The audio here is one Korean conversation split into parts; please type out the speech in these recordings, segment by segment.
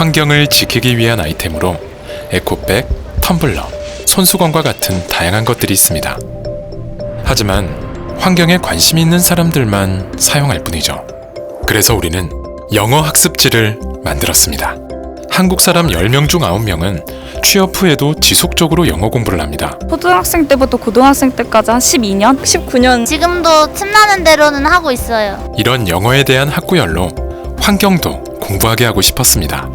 환경을 지키기 위한 아이템으로 에코백, 텀블러, 손수건과 같은 다양한 것들이 있습니다. 하지만 환경에 관심이 있는 사람들만 사용할 뿐이죠. 그래서 우리는 영어 학습지를 만들었습니다. 한국 사람 10명 중 9명은 취업 후에도 지속적으로 영어 공부를 합니다. 초등학생 때부터 고등학생 때까지 한 12년? 19년 지금도 틈나는 대로는 하고 있어요. 이런 영어에 대한 학구열로 환경도 공부하게 하고 싶었습니다.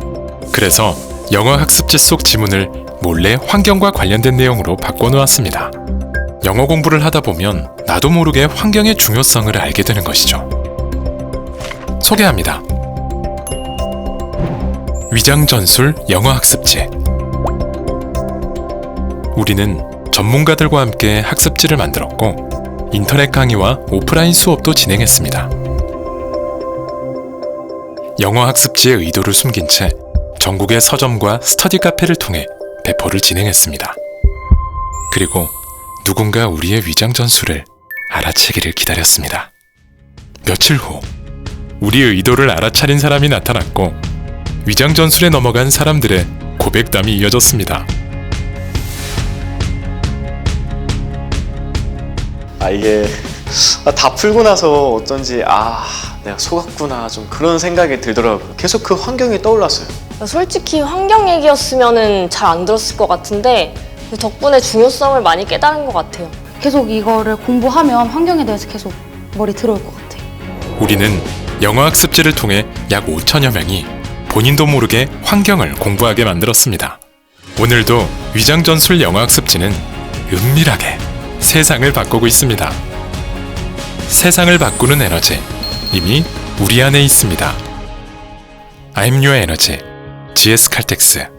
그래서 영어 학습지 속 지문을 몰래 환경과 관련된 내용으로 바꿔놓았습니다. 영어 공부를 하다 보면 나도 모르게 환경의 중요성을 알게 되는 것이죠. 소개합니다. 위장전술 영어 학습지. 우리는 전문가들과 함께 학습지를 만들었고 인터넷 강의와 오프라인 수업도 진행했습니다. 영어 학습지의 의도를 숨긴 채 전국의 서점과 스터디 카페를 통해 배포를 진행했습니다. 그리고 누군가 우리의 위장 전술을 알아채기를 기다렸습니다. 며칠 후 우리의 의도를 알아차린 사람이 나타났고 위장 전술에 넘어간 사람들의 고백담이 이어졌습니다. 아 이게 아, 다 풀고 나서 어쩐지 아 내가 속았구나 좀 그런 생각이 들더라고요. 계속 그 환경이 떠올랐어요. 솔직히 환경 얘기였으면 잘 안 들었을 것 같은데 그 덕분에 중요성을 많이 깨달은 것 같아요. 계속 이거를 공부하면 환경에 대해서 계속 머리 들어올 것 같아요. 우리는 영어 학습지를 통해 약 5천여 명이 본인도 모르게 환경을 공부하게 만들었습니다. 오늘도 위장전술 영어 학습지는 은밀하게 세상을 바꾸고 있습니다. 세상을 바꾸는 에너지. 이미 우리 안에 있습니다. Your Energy. GS 칼텍스